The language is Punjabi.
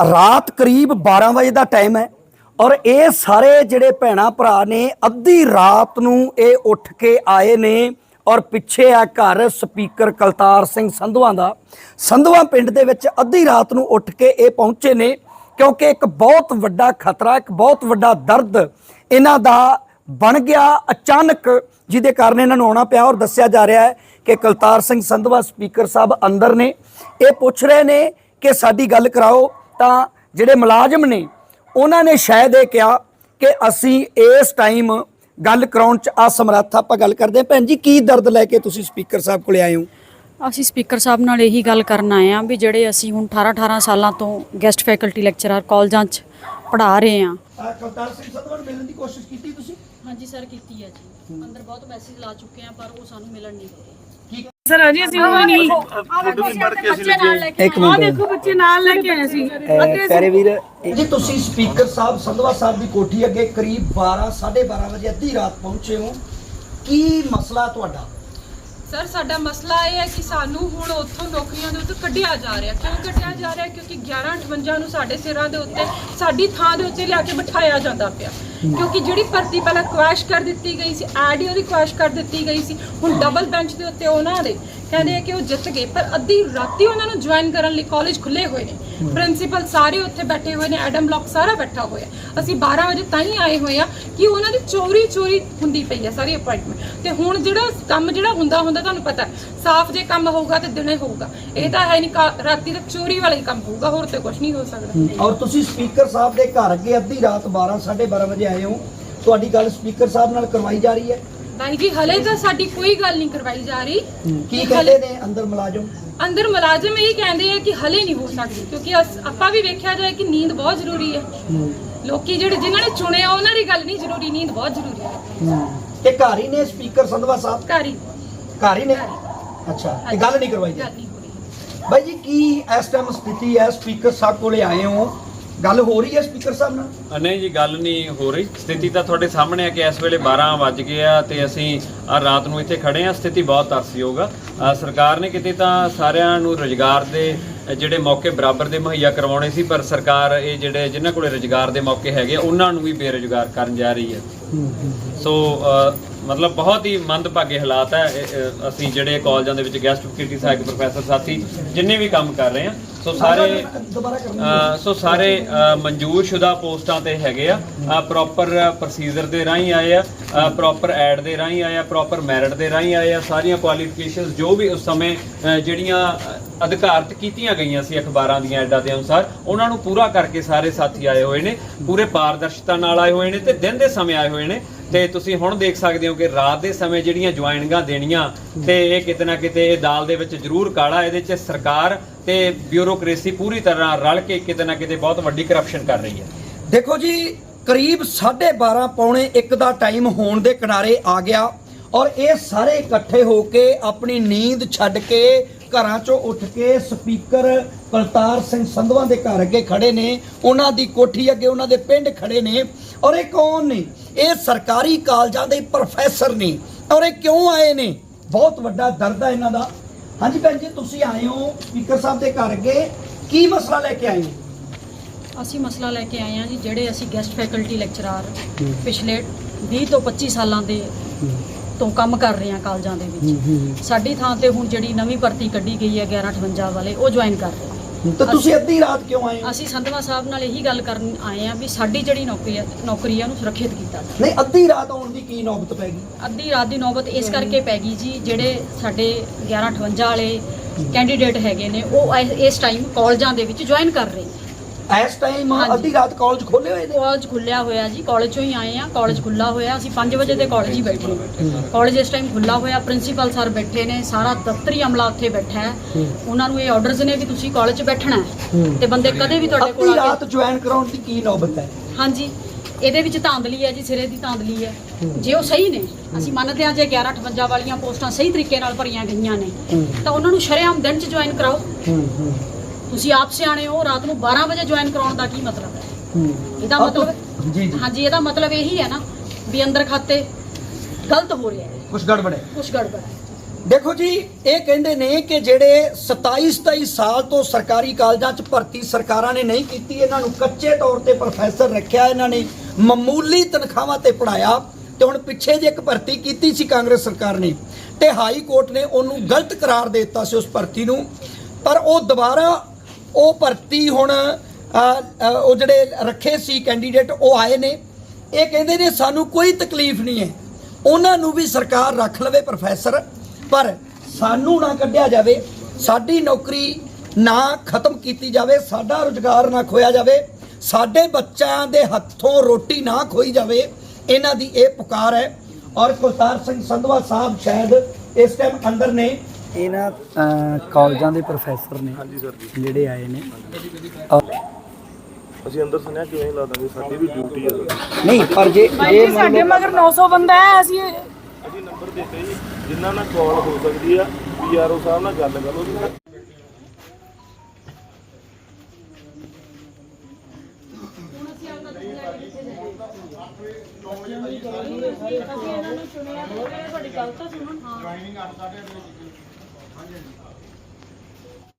ਰਾਤ ਕਰੀਬ 12 ਵਜੇ ਦਾ ਟਾਈਮ ਹੈ ਔਰ ਇਹ ਸਾਰੇ ਜਿਹੜੇ ਭੈਣਾ ਭਰਾ ਨੇ ਅੱਧੀ ਰਾਤ ਨੂੰ ਇਹ ਉੱਠ ਕੇ ਆਏ ਨੇ ਔਰ ਪਿੱਛੇ ਆ ਘਰ ਸਪੀਕਰ ਕਲਤਾਰ ਸਿੰਘ ਸੰਧਵਾ ਦਾ। ਸੰਧਵਾ ਪਿੰਡ ਦੇ ਵਿੱਚ ਅੱਧੀ ਰਾਤ ਨੂੰ ਉੱਠ ਕੇ ਇਹ ਪਹੁੰਚੇ ਨੇ ਕਿਉਂਕਿ ਇੱਕ ਬਹੁਤ ਵੱਡਾ ਖਤਰਾ, ਇੱਕ ਬਹੁਤ ਵੱਡਾ ਦਰਦ ਇਹਨਾਂ ਦਾ ਬਣ ਗਿਆ। ਅਚਾਨਕ ਜਿਹਦੇ ਕਾਰਨ ਇਹਨਾਂ ਨੂੰ ਆਉਣਾ ਪਿਆ ਔਰ ਦੱਸਿਆ ਜਾ ਰਿਹਾ ਹੈ ਕਿ ਕਲਤਾਰ ਸਿੰਘ ਸੰਧਵਾ ਸਪੀਕਰ ਸਾਹਿਬ ਅੰਦਰ ਨੇ। ਇਹ ਪੁੱਛ ਰਹੇ ਨੇ ਕਿ ਸਾਡੀ ਗੱਲ ਕਰਾਓ ਤਾਂ ਜਿਹੜੇ ਮੁਲਾਜ਼ਮ ਨੇ ਉਹਨਾਂ ਨੇ ਸ਼ਾਇਦ ਇਹ ਕਿਹਾ ਕਿ ਅਸੀਂ ਇਸ ਟਾਈਮ ਗੱਲ ਕਰਾਉਣ ਚ ਅਸਮਰੱਥ ਆਪਾਂ ਗੱਲ ਕਰਦੇ ਹਾਂ। ਭੈਣ ਜੀ ਕੀ ਦਰਦ ਲੈ ਕੇ ਤੁਸੀਂ ਸਪੀਕਰ ਸਾਹਿਬ ਕੋਲੇ ਆਏ ਹੋ? ਅਸੀਂ ਸਪੀਕਰ ਸਾਹਿਬ ਨਾਲ ਇਹੀ ਗੱਲ ਕਰਨ ਆਏ ਹਾਂ ਵੀ ਜਿਹੜੇ ਅਸੀਂ ਹੁਣ 18 18 ਸਾਲਾਂ ਤੋਂ ਗੈਸਟ ਫੈਕਲਟੀ ਲੈਕਚਰਰ ਕਾਲਜਾਂ 'ਚ ਪੜ੍ਹਾ ਰਹੇ ਹਾਂ। ਕਲਤਾਰ ਸਿੰਘ ਸੰਧਵਾ ਨੂੰ ਮਿਲਣ ਦੀ ਕੋਸ਼ਿਸ਼ ਕੀਤੀ ਤੁਸੀਂ? ਹਾਂਜੀ ਸਰ ਕੀਤੀ ਹੈ ਜੀ। ਅੰਦਰ ਬਹੁਤ ਮੈਸੇਜ ਲਾ ਚੁੱਕੇ ਆ ਪਰ ਉਹ ਸਾਨੂੰ ਮਿਲਣ ਨਹੀਂ ਦੇ ਰਹੇ ਸਰ ਅਜੀ ਅਸੀਂ ਹੋਈ ਨਹੀਂ ਇੱਕ ਆ ਮਿੰਟ। ਦੇਖੋ ਬੱਚੇ ਨਾਲ ਲੈ ਕੇ ਆਏ ਸੀ। ਪਿਆਰੇ ਵੀਰ ਜੀ ਤੁਸੀਂ ਸਪੀਕਰ ਸਾਹਿਬ ਸੰਧਵਾ ਸਾਹਿਬ ਦੀ ਕੋਠੀ ਅੱਗੇ ਕਰੀਬ 12 12:30 ਵਜੇ ਅੱਧੀ ਰਾਤ ਪਹੁੰਚੇ ਹੋ। ਕੀ ਮਸਲਾ ਤੁਹਾਡਾ? ਸਰ ਸਾਡਾ ਮਸਲਾ ਇਹ ਹੈ ਕਿ ਸਾਨੂੰ ਹੁਣ ਉੱਥੋਂ ਨੌਕਰੀਆਂ ਦੇ ਉੱਤੇ ਕੱਢਿਆ ਜਾ ਰਿਹਾ। ਕਿਉਂ ਕੱਢਿਆ ਜਾ ਰਿਹਾ? ਕਿਉਂਕਿ 1158 ਨੂੰ ਸਾਡੇ ਸਿਰਾਂ ਦੇ ਉੱਤੇ ਸਾਡੀ ਥਾਂ ਦੇ ਉੱਤੇ ਲਿਆ ਕੇ ਬਿਠਾਇਆ ਜਾਂਦਾ ਪਿਆ। ਕਿਉਂਕਿ ਜਿਹੜੀ ਭਰਤੀ ਪਹਿਲਾਂ ਕੁਐਸ਼ ਕਰ ਦਿੱਤੀ ਗਈ ਸੀ ਆਡੀਓ ਦੀ ਕੁਐਸ਼ ਕਰ ਦਿੱਤੀ ਗਈ ਸੀ ਹੁਣ ਡਬਲ ਬੈਂਚ ਦੇ ਉੱਤੇ ਉਹਨਾਂ ਦੇ। ਕਹਿੰਦੇ ਆ ਕਿ ਉਹ ਜਿੱਤ ਗਏ ਪਰ ਅੱਧੀ ਰਾਤੀ ਉਹਨਾਂ ਨੂੰ ਜੁਆਇਨ ਕਰਨ ਲਈ ਕਾਲਜ ਖੁੱਲੇ ਹੋਏ ਨੇ। ਪ੍ਰਿੰਸੀਪਲ ਸਾਰੇ ਉੱਥੇ ਬੈਠੇ ਹੋਏ ਨੇ ਐਡਮ ਬਲੌਕ ਸਾਰਾ ਬੈਠਾ ਹੋਇਆ ਅਸੀਂ 12 ਵਜੇ ਤਾਂ ਹੀ ਆਏ ਹੋਏ ਆ ਕਿ ਉਹਨਾਂ ਦੀ ਚੋਰੀ ਚੋਰੀ ਹੁੰਦੀ ਪਈ ਹੈ ਸਾਰੀ ਅਪਾਇੰਟਮੈਂਟ ਤੇ ਹੁਣ ਜਿਹੜਾ ਕੰਮ ਜਿਹੜਾ ਹੁੰਦਾ ਹੁੰਦਾ ਤੁਹਾਨੂੰ ਪਤਾ ਸਾਫ਼ ਜੇ ਕੰਮ ਹੋਊਗਾ ਤੇ ਦਿਨੇ ਹੋਊਗਾ। ਇਹ ਤਾਂ ਹੈ ਨਹੀਂ ਕਾ- ਰਾਤੀ ਤੱਕ ਚੋਰੀ ਵਾਲਾ ਹੀ ਕੰਮ ਹੋਊਗਾ ਹੋਰ ਤੇ ਕੁਝ ਨਹੀਂ ਹੋ ਸਕਦਾ। ਔਰ ਤੁਸੀਂ ਸਪੀਕਰ ਸਾਹਿਬ ਦੇ ਘਰ ਅੱਗੇ ਅੱਧੀ ਰਾਤ 12 12:30 ਵਜੇ ਆਏ ਹੋ। ਤੁਹਾਡੀ ਗੱਲ ਸਪੀਕਰ ਸਾਹਿਬ ਨਾਲ ਕਰਵਾਈ ਜਾ ਰਹੀ ਹੈ? ਭਾਈ ਜੀ ਹਲੇ ਤਾਂ ਸਾਡੀ ਕੋਈ ਗੱਲ ਨਹੀਂ ਕਰਵਾਈ ਜਾ ਰਹੀ। ਕੀ ਕਿ ਕਹਿੰਦੇ ਨੇ ਅੰਦਰ ਮੁਲਾਜ਼ਮ? ਅੰਦਰ ਮੁਲਾਜ਼ਮ ਇਹ ਕਹਿੰਦੇ ਆ ਕਿ ਹਲੇ ਨਹੀਂ ਹੋ ਸਕਦੀ ਕਿਉਂਕਿ ਅਸ- ਆਪਾਂ ਵੀ ਵੇਖਿਆ ਜਾਏ ਕਿ ਨੀਂਦ ਬਹੁਤ ਜ਼ਰੂਰੀ ਹੈ। ਲੋਕੀ ਜਿਹੜੇ ਜਿਨ੍ਹਾਂ ਨੇ ਚੁਣਿਆ ਉਹਨਾਂ ਦੀ ਗੱਲ ਨਹੀਂ ਜ਼ਰੂਰੀ ਨੀਂਦ ਬਹੁਤ ਜ਼ਰੂਰੀ ਹੈ। ਤੇ ਘਰ ਹੀ ਨੇ ਸਪੀਕਰ ਸੰਧਵਾ ਸਾਹਿਬ? ਘਰ ਹੀ। ਘਰ ਹੀ ਨੇ? ਅੱਛਾ ਤੇ ਗੱਲ ਨਹੀਂ ਕਰਵਾਈ ਗੱਲ ਜਾਂਦੀ ਨਹੀਂ ਹੋ ਰਹੀ ਬਾਈ ਜੀ ਕੀ ਇਸ ਟਾਈਮ ਸਥਿਤੀ ਹੈ? ਸਪੀਕਰ ਸਾਹਿਬ ਕੋਲੇ ਆਏ ਹੋ। ਗੱਲ ਹੋ ਰਹੀ ਹੈ ਸਪੀਕਰ ਸਾਹਿਬ ਨਾਲ? ਅ, ਨਹੀਂ ਜੀ ਗੱਲ ਨਹੀਂ ਹੋ ਰਹੀ। ਸਥਿਤੀ ਤਾਂ ਤੁਹਾਡੇ ਸਾਹਮਣੇ ਹੈ ਕਿ ਇਸ ਵੇਲੇ 12 ਵੱਜ ਗਏ ਆ ਤੇ ਅਸੀਂ ਆ ਰਾਤ ਨੂੰ ਇੱਥੇ ਖੜੇ ਆ। ਸਥਿਤੀ ਬਹੁਤ ਤਰਸਯੋਗ ਆ। ਅ, ਸਰਕਾਰ ਨੇ ਕਿਤੇ ਤਾਂ ਸਾਰਿਆਂ ਨੂੰ ਰੋਜ਼ਗਾਰ ਦੇ ਅ, ਜਿਹੜੇ ਮੌਕੇ ਬਰਾਬਰ ਦੇ ਮੁਹੱਈਆ ਕਰਵਾਉਣੇ ਸੀ ਪਰ ਸਰਕਾਰ ਇਹ ਜਿਹੜੇ ਜਿਨ੍ਹਾਂ ਕੋਲੇ ਰੋਜ਼ਗਾਰ ਦੇ ਮੌਕੇ ਹੈਗੇ ਉਹਨਾਂ ਨੂੰ ਵੀ ਬੇਰੁਜ਼ਗਾਰ ਕਰਨ ਜਾ ਰਹੀ ਹੈ। ਸੋ ਅ, ਮਤਲਬ ਬਹੁਤ ਹੀ ਮੰਦਭਾਗੇ ਹਾਲਾਤ ਹੈ ਅਸੀਂ ਜਿਹੜੇ ਕਾਲਜਾਂ ਦੇ ਵਿੱਚ ਗੈਸਟ ਫੈਕਲਟੀ ਸਹਾਇਕ ਪ੍ਰੋਫੈਸਰ ਸਾਥੀ ਜਿੰਨੇ ਵੀ ਕੰਮ ਕਰ ਰਹੇ ਆ ਸੋ ਸਾਰੇ ਅ, ਸੋ ਸਾਰੇ ਮਨਜ਼ੂਰਸ਼ੁਦਾ ਪੋਸਟਾਂ ਤੇ ਹੈਗੇ ਆ। ਪ੍ਰੋਪਰ ਪ੍ਰੋਸੀਜਰ ਦੇ ਰਾਹੀਂ ਆਏ ਆ ਪ੍ਰੋਪਰ ਐਡ ਦੇ ਰਾਹੀਂ ਆਏ ਆ ਪ੍ਰੋਪਰ ਮੈਰਿਟ ਦੇ ਰਾਹੀਂ ਆਏ ਆ। ਸਾਰੀਆਂ ਕੁਆਲੀਫਿਕੇਸ਼ਨਸ ਜੋ ਵੀ ਉਸ ਸਮੇਂ ਅ, ਜਿਹੜੀਆਂ ਅ, ਅਧਿਕਾਰਤ ਕੀਤੀਆਂ ਗਈਆਂ ਸੀ ਅਖਬਾਰਾਂ ਦੀਆਂ ਐਡਾਂ ਦੇ ਅਨੁਸਾਰ ਉਹਨਾਂ ਨੂੰ ਪੂਰਾ ਕਰਕੇ ਸਾਰੇ ਸਾਥੀ ਆਏ ਹੋਏ ਨੇ ਪੂਰੇ ਪਾਰਦਰਸ਼ਤਾ ਨਾਲ ਆਏ ਹੋਏ ਨੇ ਤੇ ਦਿਨ ਦੇ ਸਮੇਂ ਆਏ ਹੋਏ ਨੇ। ਤੇ ਤੁਸੀਂ ਹੁਣ ਦੇਖ ਸਕਦੇ ਹੋ ਕਿ ਰਾਤ ਦੇ ਸਮੇਂ ਜਿਹੜੀਆਂ ਜੁਆਇਨਿੰਗਾਂ ਦੇਣੀਆਂ ਤੇ ਇਹ ਕਿਤੇ ਨਾ ਕਿਤੇ ਇਹ ਦਾਲ ਦੇ ਵਿੱਚ ਜ਼ਰੂਰ ਕਾਲਾ ਇਹਦੇ 'ਚ ਸਰਕਾਰ ਤੇ ਬਿਊਰੋਕ੍ਰੇਸੀ ਪੂਰੀ ਤਰ੍ਹਾਂ ਰਲ ਕੇ ਕਿਤੇ ਨਾ ਕਿਤੇ ਬਹੁਤ ਵੱਡੀ ਕਰਪਸ਼ਨ ਕਰ ਰਹੀ ਹੈ। ਦੇਖੋ ਜੀ, ਕਰੀਬ 12:30 ਪੌਣੇ 1 ਦਾ ਟਾਈਮ ਹੋਣ ਦੇ ਕਿਨਾਰੇ ਆ ਗਿਆ ਔਰ ਇਹ ਸਾਰੇ ਇਕੱਠੇ ਹੋ ਕੇ ਆਪਣੀ ਨੀਂਦ ਛੱਡ ਕੇ ਘਰਾਂ ਚੋਂ ਉੱਠ ਕੇ ਸਪੀਕਰ ਕਲਤਾਰ ਸਿੰਘ ਸੰਧਵਾ ਦੇ ਘਰ ਅੱਗੇ ਖੜੇ ਨੇ, ਉਹਨਾਂ ਦੀ ਕੋਠੀ ਅੱਗੇ ਉਹਨਾਂ ਦੇ ਪਿੰਡ ਖੜੇ ਨੇ ਔਰ ਇਹ ਕੌਣ ਨੇ? ਇਹ ਸਰਕਾਰੀ ਕਾਲਜਾਂ ਦੇ ਪ੍ਰੋਫੈਸਰ ਨੇ ਔਰ ਇਹ ਕਿਉਂ ਆਏ ਨੇ? ਬਹੁਤ ਵੱਡਾ ਦਰਦ ਹੈ ਇਹਨਾਂ ਦਾ। ਹਾਂਜੀ ਭੈਣ ਜੀ ਤੁਸੀਂ ਆਏ ਹੋ ਸਪੀਕਰ ਸਾਹਿਬ ਦੇ ਘਰ ਅੱਗੇ। ਕੀ ਮਸਲਾ ਲੈ ਕੇ ਆਏ ਹੋ? ਅਸੀਂ ਮਸਲਾ ਲੈ ਕੇ ਆਏ ਹਾਂ ਜੀ ਜਿਹੜੇ ਅਸੀਂ ਗੈਸਟ ਫੈਕਲਟੀ ਲੈਕਚਰਰ ਪਿਛਲੇ 20 ਤੋਂ 25 ਸਾਲਾਂ ਦੇ ਤੋਂ ਕੰਮ ਕਰ ਰਹੇ ਹਾਂ ਕਾਲਜਾਂ ਦੇ ਵਿੱਚ। ਸਾਡੀ ਥਾਂ ਤੇ ਹੁਣ ਜਿਹੜੀ ਨਵੀਂ ਭਰਤੀ ਕੱਢੀ ਗਈ ਹੈ 1158 ਵਾਲੇ ਉਹ ਜੁਆਇਨ ਕਰ ਰਹੇ। ਤਾਂ ਤੁਸੀਂ ਅੱਧੀ ਰਾਤ ਕਿਉਂ ਆਏ ਹੋ? ਅਸੀਂ ਸੰਧਵਾ ਸਾਹਿਬ ਨਾਲ ਇਹੀ ਗੱਲ ਕਰਨ ਆਏ ਹਾਂ ਵੀ ਸਾਡੀ ਜਿਹੜੀ ਨੌਕਰੀ ਹੈ ਨੌਕਰੀ ਹੈ ਉਹਨੂੰ ਸੁਰੱਖਿਅਤ ਕੀਤਾ ਜਾਵੇ। ਨਹੀਂ ਅੱਧੀ ਰਾਤ ਆਉਣ ਦੀ ਕੀ ਨੌਬਤ ਪੈ ਗਈ? ਅੱਧੀ ਰਾਤ ਦੀ ਨੌਬਤ ਇਸ ਕਰਕੇ ਪੈ ਗਈ ਜੀ ਜਿਹੜੇ ਸਾਡੇ 1158 ਵਾਲੇ ਕੈਂਡੀਡੇਟ ਹੈਗੇ ਨੇ ਉਹ ਇਸ ਟਾਈਮ ਕਾਲਜਾਂ ਦੇ ਵਿੱਚ ਜੁਆਇਨ ਕਰ ਰਹੇ ਨੇ। ਇਸ ਟਾਈਮ ਹਾਂਜੀ। ਅੱਧੀ ਰਾਤ ਕਾਲਜ ਖੋਲੇ ਹੋਏ ਨੇ। ਕਾਲਜ ਖੁੱਲਿਆ ਹੋਇਆ ਜੀ ਕਾਲਜ ਚੋਂ ਹੀ ਆਏ ਆ ਕਾਲਜ ਖੁੱਲਾ ਹੋਇਆ। ਅਸੀਂ 5 ਵਜੇ ਦੇ ਕਾਲਜ ਹੀ ਬੈਠੇ ਹਾਂ। ਕਾਲਜ ਇਸ ਟਾਈਮ ਖੁੱਲਾ ਹੋਇਆ ਪ੍ਰਿੰਸੀਪਲ ਸਰ ਬੈਠੇ ਨੇ ਸਾਰਾ ਦਫ਼ਤਰੀ ਅਮਲਾ ਉੱਥੇ ਬੈਠਾ ਹੈ। ਉਹਨਾਂ ਨੂੰ ਇਹ ਆਰਡਰਸ ਨੇ ਵੀ ਤੁਸੀਂ ਕਾਲਜ 'ਚ ਬੈਠਣਾ ਹੈ। ਤੇ ਬੰਦੇ ਕਦੇ ਵੀ ਤੁਹਾਡੇ ਅੱਧੀ ਕੋਲ ਆ ਰਾਤ ਜੁਆਇਨ ਕਰਾਉਣ ਦੀ ਕੀ ਨੌਬਤ ਹੈ? ਹਾਂਜੀ। ਇਹਦੇ ਵਿੱਚ ਧਾਂਦਲੀ ਹੈ ਜੀ ਸਿਰੇ ਦੀ ਧਾਂਦਲੀ ਹੈ। ਜੇ ਉਹ ਸਹੀ ਨੇ ਅਸੀਂ ਮੰਨਦੇ ਹਾਂ ਜੇ 1158 ਵਾਲੀਆਂ ਪੋਸਟਾਂ ਸਹੀ ਤਰੀਕੇ ਨਾਲ ਭਰੀਆਂ ਗਈਆਂ ਨੇ ਤਾਂ ਉਹਨਾਂ ਨੂੰ ਸ਼ਰੇਆਮ ਦਿਨ 'ਚ ਜੁਆਇਨ ਕਰਾਓ। ਤੁਸੀਂ ਆਪ ਸਿਆਣੇ ਹੋ ਰਾਤ ਨੂੰ 12 ਵਜੇ ਜੁਆਇਨ ਕਰਾਉਣ ਦਾ ਕੀ ਮਤਲਬ ਹੈ? ਇਹਦਾ ਮਤਲਬ ਜੀ ਜੀ। ਹਾਂਜੀ ਇਹਦਾ ਮਤਲਬ ਇਹੀ ਹੈ ਨਾ ਵੀ ਅੰਦਰ ਖਾਤੇ ਗਲਤ ਹੋ ਰਿਹਾ ਹੈ। ਕੁਛ ਗੜਬੜ ਹੈ। ਕੁਝ ਗੜਬੜ ਹੈ। ਦੇਖੋ ਜੀ ਇਹ ਕਹਿੰਦੇ ਨੇ ਕਿ ਜਿਹੜੇ 27 27 ਸਾਲ ਤੋਂ ਸਰਕਾਰੀ ਕਾਲਜਾਂ 'ਚ ਭਰਤੀ ਸਰਕਾਰਾਂ ਨੇ ਨਹੀਂ ਕੀਤੀ ਇਹਨਾਂ ਨੂੰ ਕੱਚੇ ਤੌਰ ਤੇ ਪ੍ਰੋਫੈਸਰ ਰੱਖਿਆ ਇਹਨਾਂ ਨੇ ਮਾਮੂਲੀ ਤਨਖਾਹਾਂ ਤੇ ਪੜਾਇਆ ਤੇ ਹੁਣ ਪਿੱਛੇ ਜੇ ਇੱਕ ਭਰਤੀ ਕੀਤੀ ਸੀ ਕਾਂਗਰਸ ਸਰਕਾਰ ਨੇ ਤੇ ਹਾਈ ਕੋਰਟ ਨੇ ਉਹਨੂੰ ਗਲਤ ਕਰਾਰ ਦੇ ਦਿੱਤਾ ਸੀ ਉਸ ਭਰਤੀ ਨੂੰ ਪਰ ਉਹ ਦੁਬਾਰਾ ਉਹ ਭਰਤੀ ਹੁਣ ਉਹ ਜਿਹੜੇ ਰੱਖੇ ਸੀ ਕੈਂਡੀਡੇਟ ਉਹ ਆਏ ਨੇ। ਇਹ ਕਹਿੰਦੇ ਨੇ ਸਾਨੂੰ ਕੋਈ ਤਕਲੀਫ ਨਹੀਂ ਹੈ। ਉਹਨਾਂ ਨੂੰ ਵੀ ਸਰਕਾਰ ਰੱਖ ਲਵੇ ਪ੍ਰੋਫੈਸਰ ਪਰ ਸਾਨੂੰ ਨਾ ਕੱਢਿਆ ਜਾਵੇ। ਸਾਡੀ ਨੌਕਰੀ ਨਾ ਖਤਮ ਕੀਤੀ ਜਾਵੇ, ਸਾਡਾ ਰੁਜ਼ਗਾਰ ਨਾ ਖੋਇਆ ਜਾਵੇ, ਸਾਡੇ ਬੱਚਿਆਂ ਦੇ ਹੱਥੋਂ ਰੋਟੀ ਨਾ ਖੋਈ ਜਾਵੇ, ਇਹਨਾਂ ਦੀ ਇਹ ਪੁਕਾਰ ਹੈ। ਔਰ ਕੁਲਤਾਰ ਸਿੰਘ ਸੰਧਵਾ ਸਾਹਿਬ ਸ਼ਾਇਦ ਇਸ ਟਾਈਮ ਅੰਦਰ ਨੇ। ਇਹਨਾਂ ਕਾਲਜਾਂ ਦੇ ਪ੍ਰੋਫੈਸਰ ਨੇ ਹਾਂਜੀ ਸਰ ਜੀ। ਜਿਹੜੇ ਆਏ ਨੇ। ਅਸੀਂ ਅੰਦਰ ਸੁਣਿਆ ਕਿਵੇਂ ਲਾ ਦਾਂਗੇ ਸਾਡੀ ਵੀ ਡਿਊਟੀ ਹੈ ਸਰ। ਨਹੀਂ ਪਰ ਜੇ ਜੀ ਸਾਡੇ ਮਗਰ 900 ਬੰਦਾ ਹੈ ਅਸੀਂ ਅਸੀਂ ਨੰਬਰ ਦਿੱਤੇ ਜੀ ਜਿਨ੍ਹਾਂ ਨਾਲ ਕਾਲ ਹੋ ਸਕਦੀ ਆ ਪੀਆਰਓ ਸਾਹਿਬ ਨਾਲ ਗੱਲ ਕਰੋ ਜੀ। ਤੁਹਾਡੀ ਗੱਲ ਤਾਂ ਸੁਣਨ ਹਾਂ।